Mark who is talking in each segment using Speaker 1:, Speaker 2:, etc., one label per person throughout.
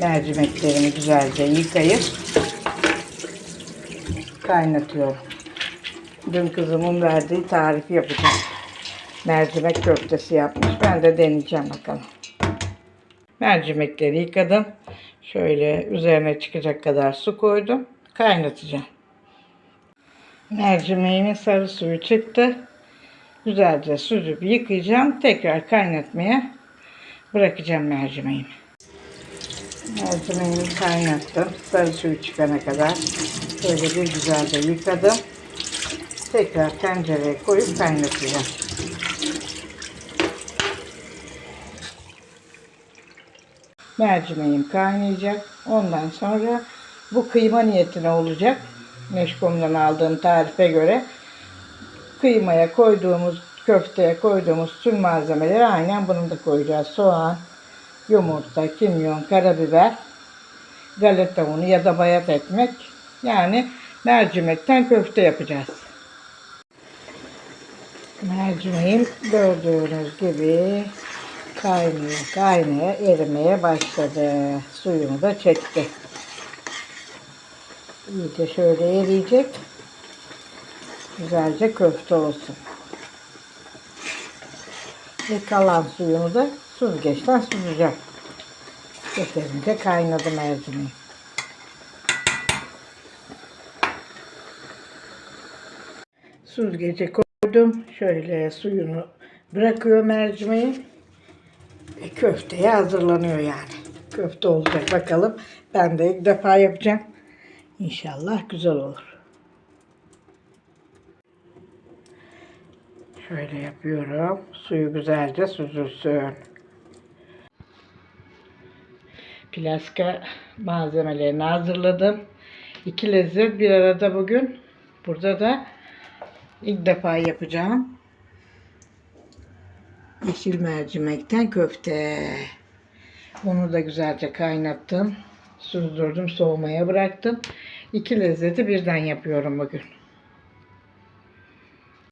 Speaker 1: mercimeklerimi güzelce yıkayıp kaynatıyorum. Dün kızımın verdiği tarifi yapacağım. Mercimek köftesi yapmış. Ben de deneyeceğim bakalım. Mercimekleri yıkadım. Şöyle üzerine çıkacak kadar su koydum. Kaynatacağım. Mercimeğimin sarı suyu çıktı. Güzelce süzüp yıkayacağım. Tekrar kaynatmaya bırakacağım mercimeğimi. Mercimeğimi kaynattım. Sarı suyu çıkana kadar. Böyle bir güzelce yıkadım. Tekrar tencereye koyup kaynatacağım. Mercimeğim kaynayacak. Ondan sonra bu kıyma niyetine olacak. Meşkom'dan aldığım tarife göre kıymaya koyduğumuz, köfteye koyduğumuz tüm malzemeleri aynen bunu da koyacağız. Soğan, yumurta, kimyon, karabiber, galeta unu ya da bayat ekmek. Yani mercimekten köfte yapacağız. Mercimeğim gördüğünüz gibi kaynıyor, kaynaya, erimeye başladı. Suyunu da çekti. İyice şöyle eriyecek. Güzelce köfte olsun. Ve kalan suyunu da süzgeçten süzeceğim. Yeterince kaynadı mercimeğim. Süzgece koydum. Şöyle suyunu bırakıyor mercimeği. Ve köfteye hazırlanıyor yani. Köfte olacak bakalım. Ben de ilk defa yapacağım. İnşallah güzel olur. Şöyle yapıyorum. Suyu güzelce süzülsün. Plaska malzemelerini hazırladım. İki lezzet bir arada bugün. Burada da ilk defa yapacağım. Yeşil mercimekten köfte. Onu da güzelce kaynattım. Süzdürdüm, soğumaya bıraktım. İki lezzeti birden yapıyorum bugün.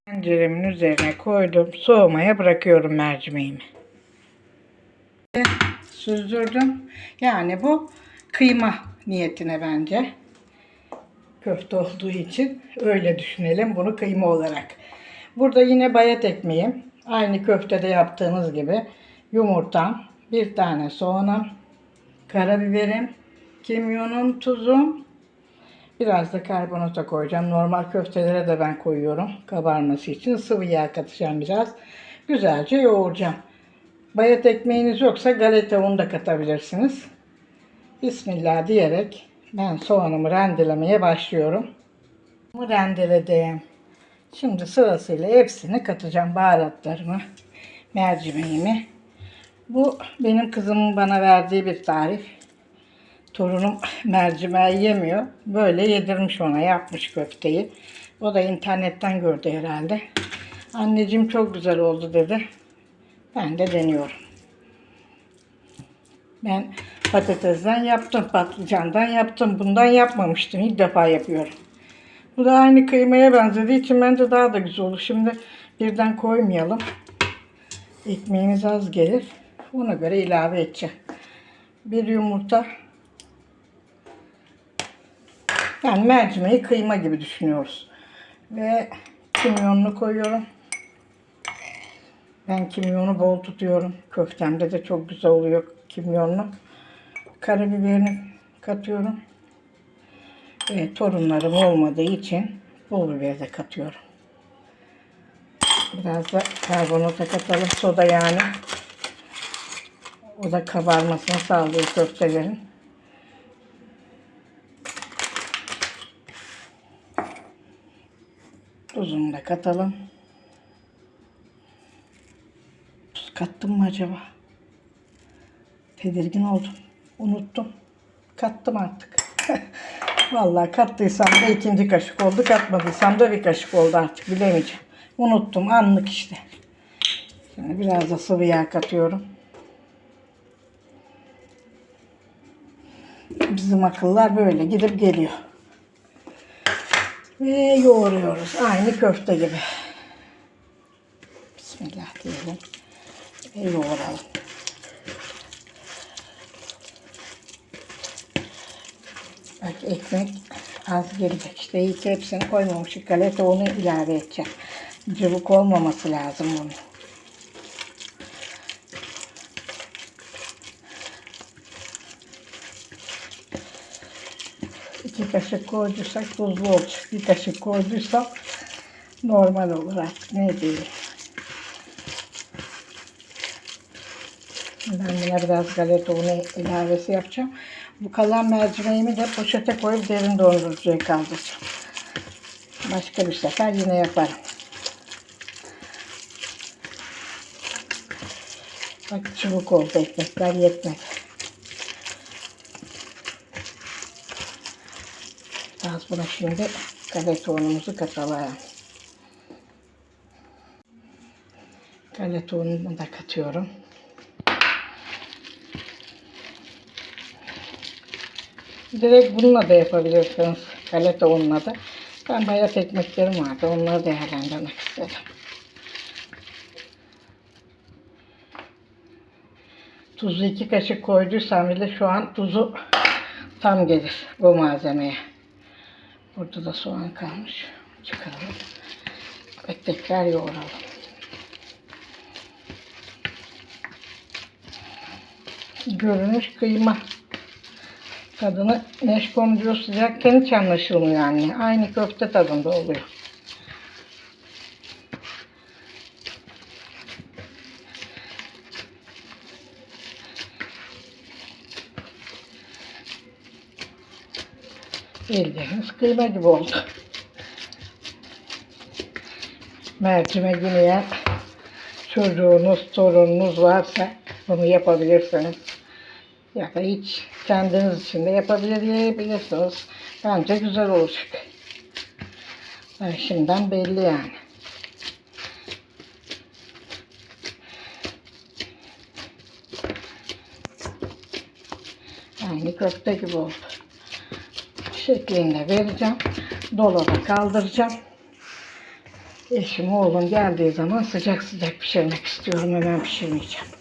Speaker 1: Tenceremin üzerine koydum. Soğumaya bırakıyorum mercimeğimi. Süzdürdüm. Yani bu kıyma niyetine bence. Köfte olduğu için öyle düşünelim bunu kıyma olarak. Burada yine bayat ekmeğim. Aynı köftede yaptığımız gibi yumurtam, bir tane soğanım, karabiberim, kimyonum, tuzum, biraz da karbonata koyacağım. Normal köftelere de ben koyuyorum kabarması için. Sıvı yağ katacağım biraz. Güzelce yoğuracağım. Bayat ekmeğiniz yoksa galeta unu da katabilirsiniz. Bismillah diyerek ben soğanımı rendelemeye başlıyorum. Rendeledim. Şimdi sırasıyla hepsini katacağım. Baharatlarımı, mercimeğimi. Bu benim kızımın bana verdiği bir tarif. Torunum mercimeği yemiyor. Böyle yedirmiş ona yapmış köfteyi. O da internetten gördü herhalde. Anneciğim çok güzel oldu dedi. Ben de deniyorum. Ben patatesten yaptım, patlıcandan yaptım. Bundan yapmamıştım. İlk defa yapıyorum. Bu da aynı kıymaya benzediği için bence daha da güzel olur. Şimdi birden koymayalım. Ekmeğimiz az gelir. Ona göre ilave edeceğim. Bir yumurta. Yani mercimeği kıyma gibi düşünüyoruz. Ve kimyonunu koyuyorum. Ben kimyonu bol tutuyorum. Köftemde de çok güzel oluyor kimyonlu. Karabiberini katıyorum. Ve torunlarım olmadığı için pul biber de katıyorum. Biraz da karbonata katalım. Soda yani. O da kabarmasını sağlıyor köftelerin. Tuzunu da katalım. Kattım mı acaba? Tedirgin oldum. Unuttum. Kattım artık. Vallahi kattıysam da ikinci kaşık oldu. Katmadıysam da bir kaşık oldu artık. Bilemeyeceğim. Unuttum. Anlık işte. Şimdi biraz da sıvı yağ katıyorum. Bizim akıllar böyle gidip geliyor. Ve yoğuruyoruz. Aynı köfte gibi. Bismillah diyelim. Ve yoğuralım. Bak ekmek az gelecek. İşte iyi ki hepsini koymamışık. Galeta onu ilave edeceğim. Cıvık olmaması lazım bunun. İki kaşık koyduysak tuzlu olacak. Bir kaşık koyduysam normal olur artık. Ne diyeyim. Buna biraz galeta unu ilavesi yapacağım. Bu kalan mercimeğimi de poşete koyup derin dondurucuya kaldıracağım. Başka bir sefer yine yaparım. Bak çubuk oldu ekmekler yetmedi. Az buna şimdi galeta unumuzu katalım. Galeta unumu da katıyorum. Direkt bununla da yapabilirsiniz. Galeta ununa da. Ben bayat ekmeklerim vardı. Onları değerlendirmek istedim. Tuzu iki kaşık koyduysam bile şu an tuzu tam gelir bu malzemeye. Burada da soğan kalmış. Çıkaralım. Ve tekrar yoğuralım. Görünüş kıyma. Tadını neşkomcu sıcakken hiç anlaşılmıyor anne. Aynı köfte tadında oluyor. Bildiğiniz kıyma gibi oldu. Mercimek yemeyen çocuğunuz, torununuz varsa bunu yapabilirsiniz. Ya da hiç kendiniz için de yapabilir yiyebilirsiniz. Bence güzel olacak. Yani şimdiden belli yani. Aynı köfte gibi oldu. Şeklinde vereceğim. Dolaba kaldıracağım. Eşim oğlum geldiği zaman sıcak sıcak pişirmek istiyorum. Hemen pişirmeyeceğim.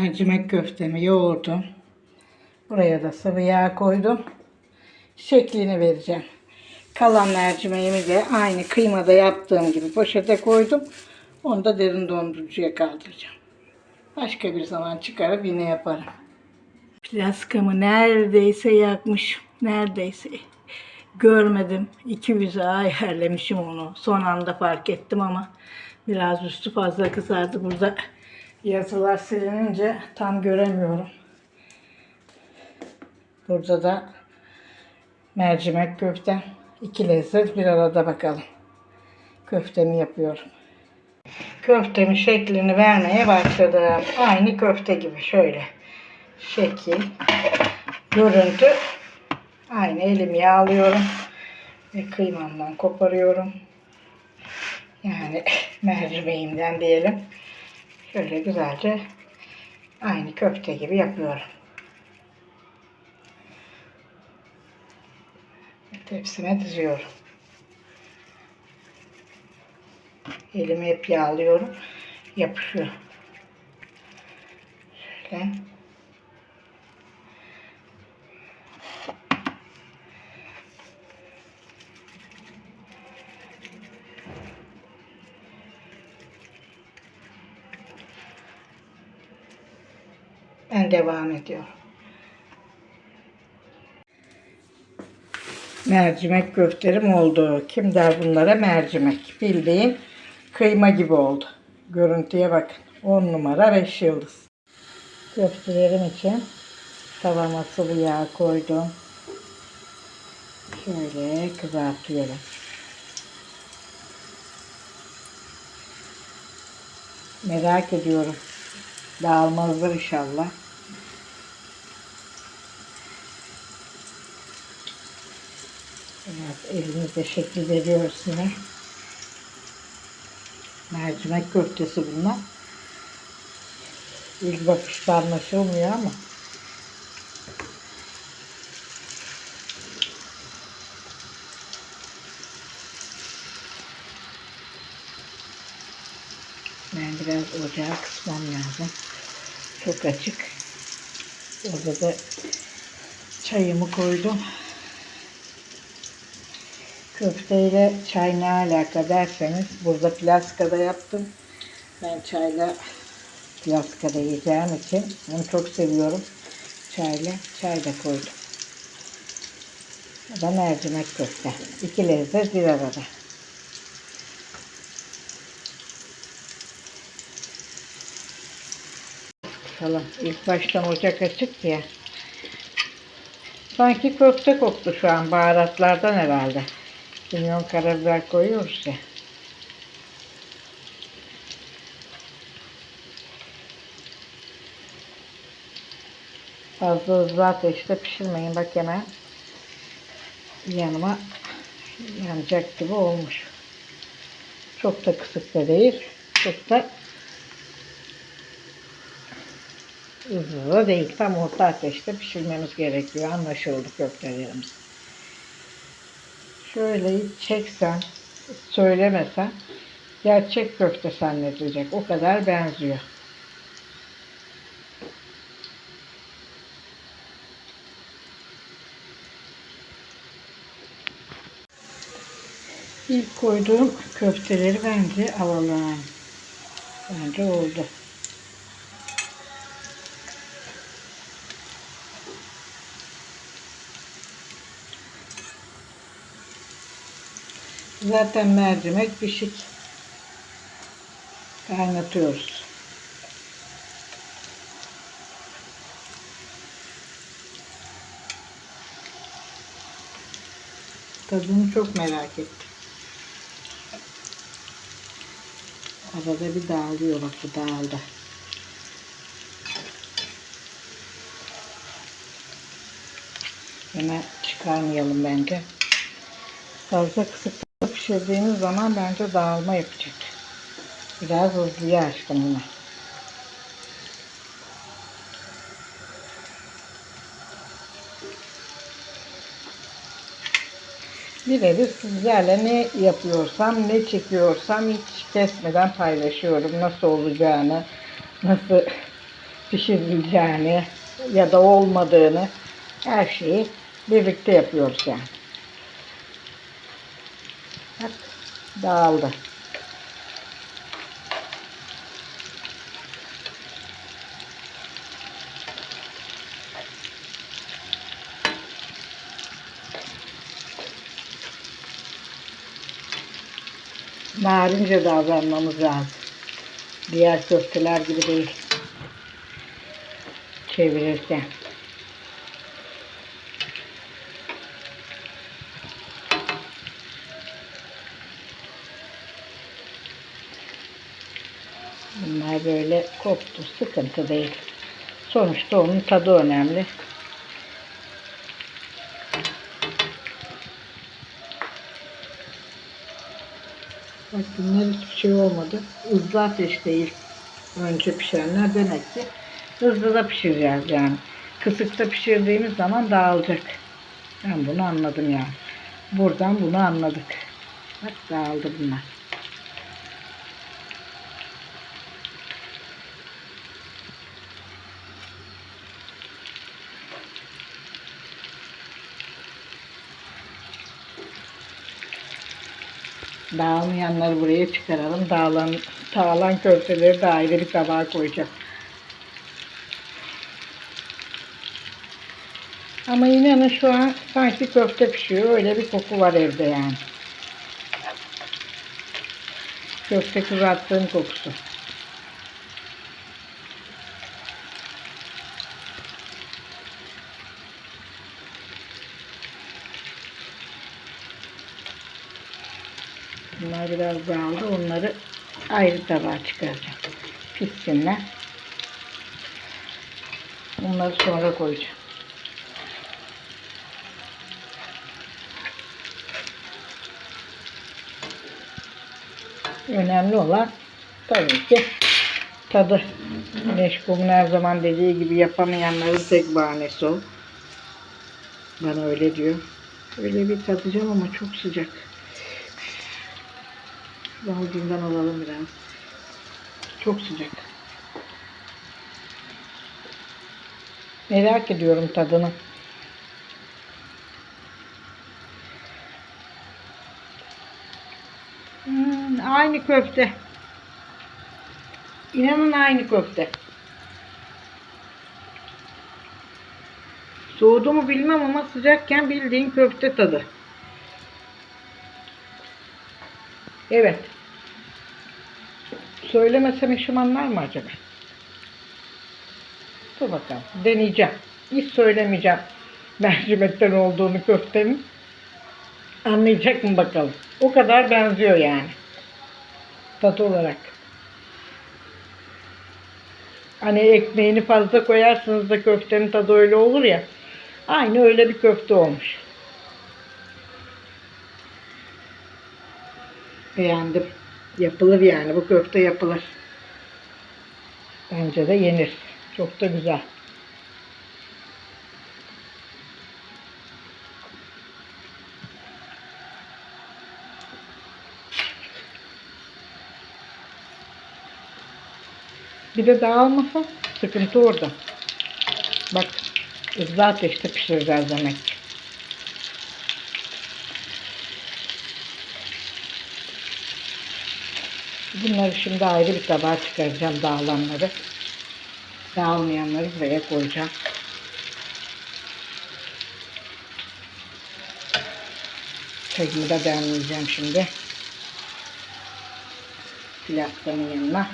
Speaker 1: Mercimek köftemi yoğurdum. Buraya da sıvı yağ koydum. Şeklini vereceğim. Kalan mercimeğimi de aynı kıymada yaptığım gibi poşete koydum. Onu da derin dondurucuya kaldıracağım. Başka bir zaman çıkarıp yine yaparım. Plaskamı neredeyse yakmışım. Neredeyse. Görmedim. 200'e ayarlamışım onu. Son anda fark ettim ama biraz üstü fazla kızardı. Burada yazılar silinince tam göremiyorum. Burada da mercimek köfte. iki lezzet bir arada bakalım. Köftemi yapıyorum. Köftemin şeklini vermeye başladım. Aynı köfte gibi şöyle. Şekil, görüntü. Aynı elim yağlıyorum. Ve kıymamdan koparıyorum. Yani mercimeğimden diyelim. Şöyle güzelce aynı köfte gibi yapıyorum. Tepsime diziyorum. Elimi hep yağlıyorum. Yapışıyor. Devam ediyorum. Mercimek köfterim oldu. Kim der bunlara mercimek? Bildiğin kıyma gibi oldu. Görüntüye bakın. 10 numara 5 yıldız. Köftelerim için tavama sıvı yağ koydum. Şöyle kızartıyorum. Merak ediyorum. Dağılmazlar inşallah. Biraz elimizde şekil veriyoruz. Mercimek köftesi bunlar. İlk bakışta anlaşılmıyor ama. Ben biraz ocağı kısmam lazım. Çok açık. Orada da çayımı koydum. Köfteyle çay ne alaka derseniz burada plastikada yaptım. Ben çayla plastikada yiyeceğim için onu çok seviyorum. Çayla çay da koydum. Bu mercimek köfte. İki lezzet bir arada. Falan. İlk baştan ocak açık ya. Sanki köfte koktu şu an baharatlardan herhalde. Kimyon karabiber koyuyoruz. Fazla hızlı ateşte pişirmeyin. Bak hemen yanıma yanacak gibi olmuş. Çok da kısık da değil. Çok da hızlı da değil. Tam orta ateşte pişirmemiz gerekiyor. Anlaşıldı köftelerimiz. Şöyle çeksen, söylemesen gerçek köfte zannedilecek. O kadar benziyor. İlk koyduğum köfteleri bence alalım. Bence oldu. Zaten mercimek pişik. Kaynatıyoruz. Tadını çok merak ettim. Arada bir dağılıyor bak bu dağıldı. Hemen çıkarmayalım bence. Fazla kısık pişirdiğiniz zaman bence dağılma yapacak. Biraz hızlıya açtım yine. Birebir sizlerle ne yapıyorsam, ne çekiyorsam hiç kesmeden paylaşıyorum. Nasıl olacağını, nasıl pişirileceğini ya da olmadığını her şeyi birlikte yapıyoruz yani. Bak dağıldı. Narince davranmamız lazım. Diğer köfteler gibi değil. Çevirirken. Böyle koptu. Sıkıntı değil. Sonuçta onun tadı önemli. Bak bunlar hiçbir şey olmadı. Hızlı ateşte ilk önce pişenler demek ki hızlı da pişireceğiz yani. Kısıkta pişirdiğimiz zaman dağılacak. Ben bunu anladım yani. Buradan bunu anladık. Bak dağıldı bunlar. Dağılmayanları buraya çıkaralım. Dağılan, dağılan köfteleri de ayrı bir tabağa koyacağım. Ama inanın şu an sanki köfte pişiyor. Öyle bir koku var evde yani. Köfte kızarttığım kokusu. Bunlar biraz dağıldı. Onları ayrı tabağa çıkaracağım. Pişsinler. Bunları sonra koyacağım. Önemli olan tabii ki tadı. Güneş kumun her zaman dediği gibi yapamayanların tek bahanesi o. Bana öyle diyor. Öyle bir tadacağım ama çok sıcak. Davulcundan alalım biraz. Çok sıcak. Merak ediyorum tadını. Hmm, aynı köfte. İnanın aynı köfte. Soğudu mu bilmem ama sıcakken bildiğin köfte tadı. Evet. Söylemesem işim anlar mı acaba? Dur bakalım. Deneyeceğim. Hiç söylemeyeceğim. Mercimekten olduğunu köftenin. Anlayacak mı bakalım. O kadar benziyor yani. Tat olarak. Hani ekmeğini fazla koyarsınız da köftenin tadı öyle olur ya. Aynı öyle bir köfte olmuş. Beğendim. Yapılır yani. Bu köfte yapılır. Bence de yenir. Çok da güzel. Bir de dağılmasa sıkıntı orada. Bak hızlı ateşte pişireceğiz demek ki. Bunları şimdi ayrı bir tabağa çıkaracağım dağılanları. Dağılmayanları buraya koyacağım. Çayımı da demleyeceğim şimdi. Pilavların yanına.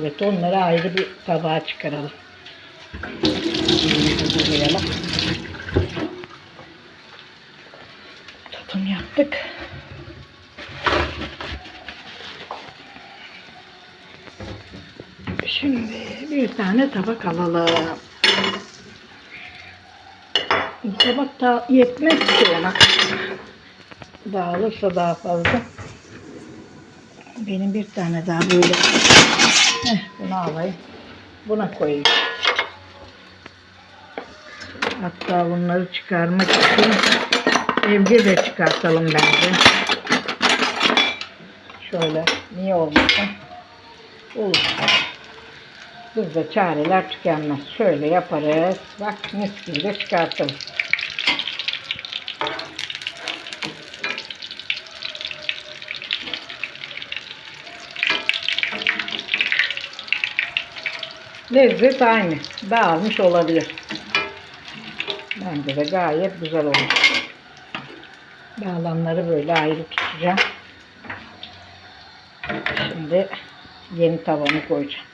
Speaker 1: Evet onları ayrı bir tabağa çıkaralım. Hazırlayalım. Yaptık. Şimdi bir tane tabak alalım. Tabak da yetmez ki ona. Dağılırsa daha fazla. Benim bir tane daha böyle Heh, bunu alayım. Buna koyayım. Hatta bunları çıkarmak için evde de çıkartalım bence. Şöyle. Niye olmasın? Olur. Bizde çareler tükenmez. Şöyle yaparız. Bak mis gibi de çıkartalım. Lezzet aynı. Dağılmış olabilir. Bence de gayet güzel olmuş. Dağılanları böyle ayrı tutacağım. Şimdi yeni tavamı koyacağım.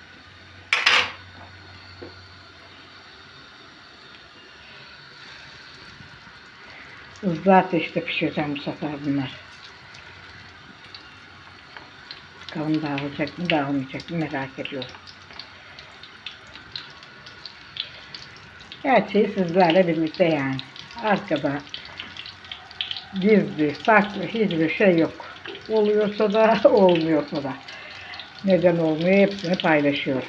Speaker 1: Hızlı ateşte pişireceğim bu sefer bunlar. Bakalım dağılacak mı dağılmayacak mı merak ediyorum. Gerçeği sizlerle birlikte yani. Arkada gizli, saklı hiçbir şey yok. Oluyorsa da olmuyorsa da. Neden olmuyor hepsini paylaşıyorum.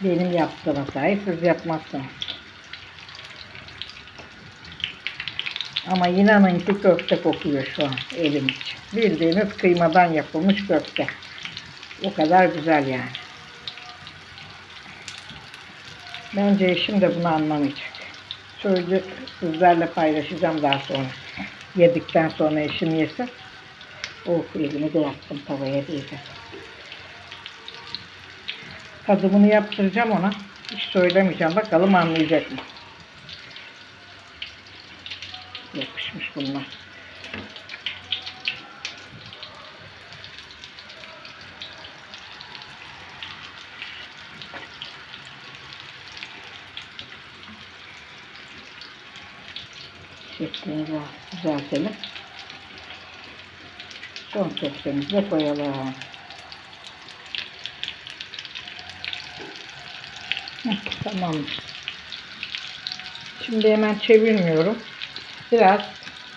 Speaker 1: Benim yaptığım hatayı siz yapmazsınız. Ama inanın ki köfte kokuyor şu an elim için. Bildiğiniz kıymadan yapılmış köfte. O kadar güzel yani. Bence eşim de bunu anlamayacak. Söyle sizlerle paylaşacağım daha sonra. Yedikten sonra eşim yesin. Oh elimi de yaptım tavaya diyeceğim. Tadımını yaptıracağım ona. Hiç söylemeyeceğim. Bakalım anlayacak mı? Yapışmış bunlar. Şeklini de düzeltelim. Son köftemizi koyalım. Tamamdır. Şimdi hemen çevirmiyorum. Biraz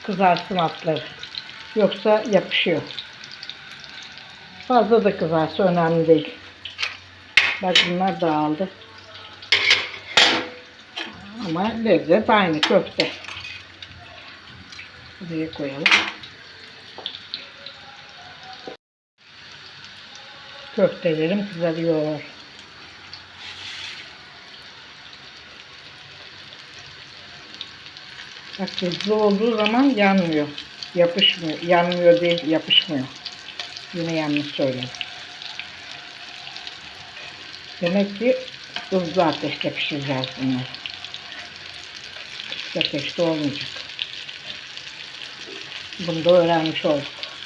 Speaker 1: kızarsın altları. Yoksa yapışıyor. Fazla da kızarsa önemli değil. Bak bunlar dağıldı. Ama lezzet aynı köfte. Buraya koyalım. Köftelerim kızarıyor. Bak hızlı olduğu zaman yanmıyor. Yapışmıyor. Yanmıyor değil, yapışmıyor. Yine yanlış söyledim. Demek ki hızlı ateşte pişireceğiz bunları. Kısık ateşte olmayacak. Bunu da öğrenmiş olduk.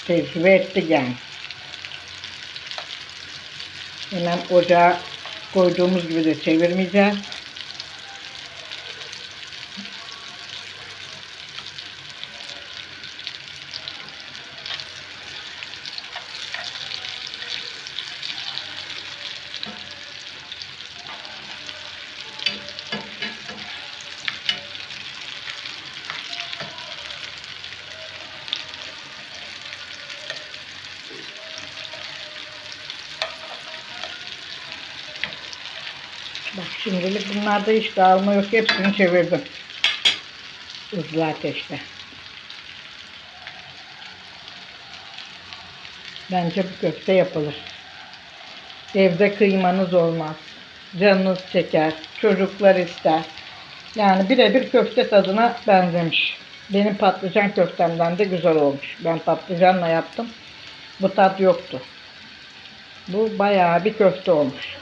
Speaker 1: Tecrübe ettik yani. Hemen ocağa koyduğumuz gibi de çevirmeyeceğiz. Bak şimdilik bunlarda hiç dağılma yok. Hepsini çevirdim. Hızlı ateşte. Bence bu köfte yapılır. Evde kıymanız olmaz. Canınız çeker. Çocuklar ister. Yani birebir köfte tadına benzemiş. Benim patlıcan köftemden de güzel olmuş. Ben patlıcanla yaptım. Bu tat yoktu. Bu bayağı bir köfte olmuş.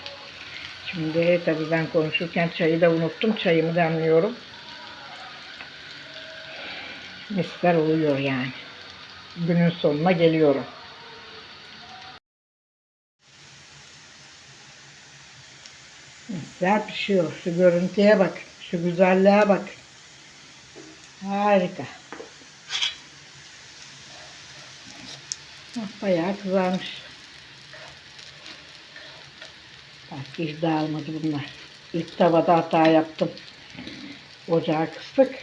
Speaker 1: Şimdi tabii ben konuşurken çayı da unuttum. Çayımı demliyorum. Misler oluyor yani. Günün sonuna geliyorum. Misler pişiyor. Şu görüntüye bak. Şu güzelliğe bak. Harika. Bayağı kızarmış. Bak hiç dağılmadı bunlar. İlk tavada hata yaptım. Ocağı kıstık.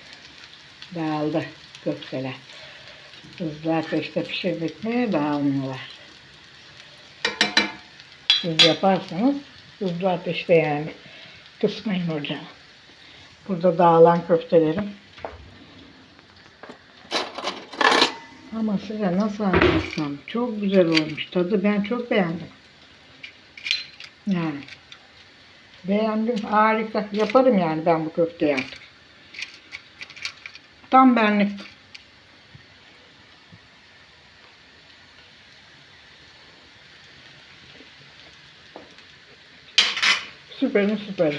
Speaker 1: Dağıldı köfteler. Hızlı ateşte pişirdik mi dağılmıyorlar. Siz yaparsanız hızlı ateşte yani. Kısmayın ocağı. Burada dağılan köftelerim. Ama size nasıl anlatsam çok güzel olmuş. Tadı ben çok beğendim. Yani. Beğendim. Harika. Yaparım yani ben bu köfteyi artık. Tam benlik. Süperin süperi.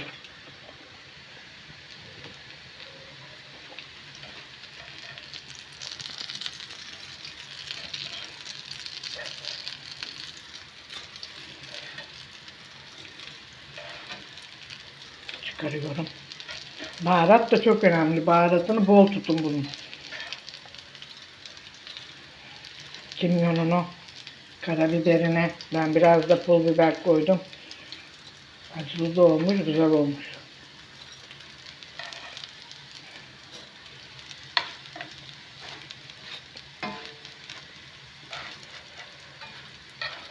Speaker 1: Baharat da çok önemli. Baharatını bol tutun bunun. Kimyonunu, karabiberine. Ben biraz da pul biber koydum. Acılı da olmuş, güzel olmuş.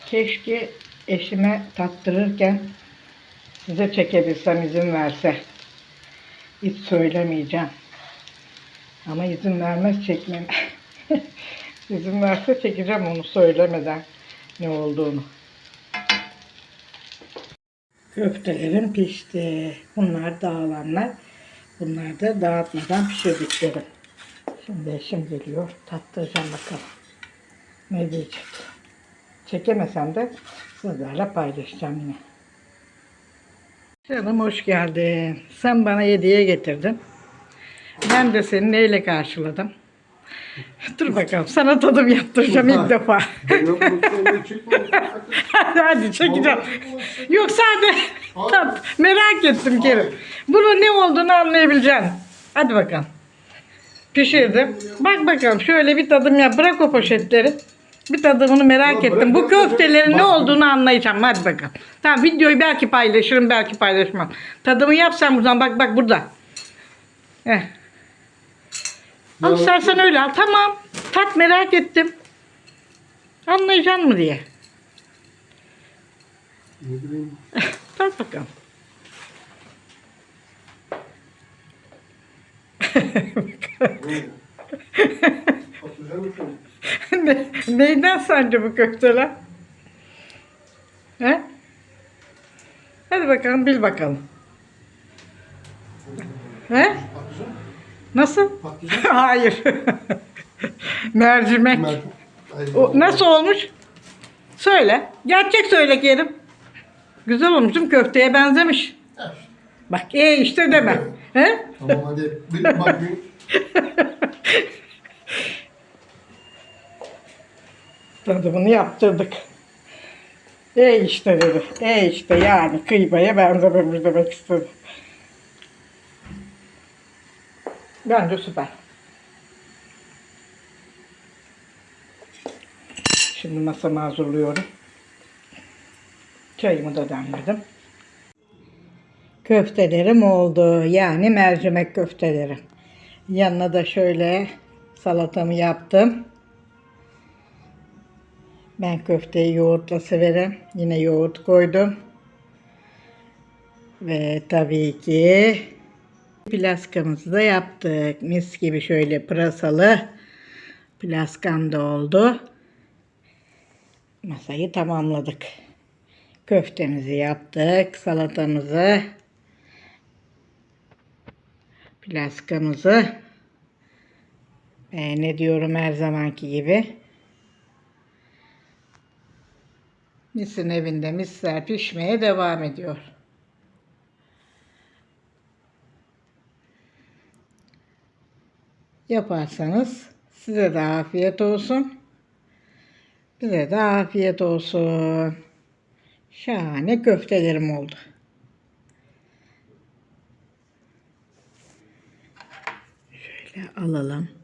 Speaker 1: Keşke eşime tattırırken size çekebilsem izin verse. Hiç söylemeyeceğim. Ama izin vermez çekmem. izin verse çekeceğim onu söylemeden ne olduğunu. Köftelerim pişti. Bunlar dağılanlar. Bunlar da dağıtmadan pişirdiklerim. Şimdi eşim geliyor. Tattıracağım bakalım. Ne diyecek? Çekemesem de sizlerle paylaşacağım yine. Canım hoş geldin. Sen bana hediye getirdin. Ben de seni neyle karşıladım? Dur bakalım sana tadım yaptıracağım ilk defa.
Speaker 2: Yok.
Speaker 1: Hadi çekeceğim. Yok sade tat. Merak ettim Kerim. Bunun ne olduğunu anlayabileceksin. Hadi bakalım. Pişirdim. Bak bakalım şöyle bir tadım yap. Bırak o poşetleri. Bir tadımını merak
Speaker 2: Ya
Speaker 1: ettim. Bu köftelerin ne olduğunu anlayacağım. Hadi bakalım. Tamam videoyu belki paylaşırım belki paylaşmam. Tadımı yap sen buradan. Bak bak burada. Heh. Al istersen öyle al. Tamam. Tat merak ettim. Anlayacaksın mı diye.
Speaker 2: Ne bileyim.
Speaker 1: Tat bakalım. Neyden sence bu köfteler? He? Hadi bakalım bil bakalım. He?
Speaker 2: Patlıcan.
Speaker 1: Nasıl?
Speaker 2: Patlıcan.
Speaker 1: Hayır. Mercimek.
Speaker 2: Mer-
Speaker 1: O, nasıl olmuş? Söyle. Gerçek söyle Kerim. Güzel olmuş değil mi? Köfteye benzemiş. Bak e işte deme. He?
Speaker 2: Tamam hadi. Bak
Speaker 1: Tadımını yaptırdık. E işte dedi. E işte yani kıymaya benzememiş demek istedi. Bence süper. Şimdi masamı hazırlıyorum. Çayımı da demledim. Köftelerim oldu. Yani mercimek köfteleri. Yanına da şöyle salatamı yaptım. Ben köfteyi yoğurtla severim. Yine yoğurt koydum. Ve tabii ki plaskamızı da yaptık. Mis gibi şöyle pırasalı plaskam da oldu. Masayı tamamladık. Köftemizi yaptık. Salatamızı. Plaskamızı. Ve ne diyorum her zamanki gibi. Mis'in evinde misler pişmeye devam ediyor. Yaparsanız size de afiyet olsun. Bize de afiyet olsun. Şahane köftelerim oldu. Şöyle alalım.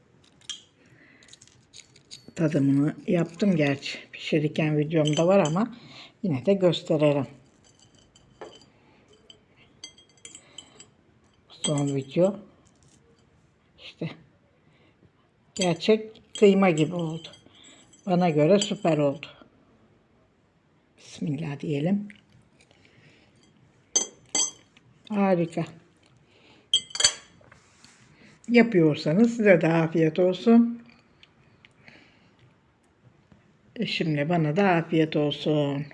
Speaker 1: Tadımını yaptım gerçi. Pişirirken videomda var ama yine de gösterelim. Son video. İşte gerçek kıyma gibi oldu. Bana göre süper oldu. Bismillah diyelim. Harika. Yapıyorsanız size de afiyet olsun. Eşimle bana da afiyet olsun.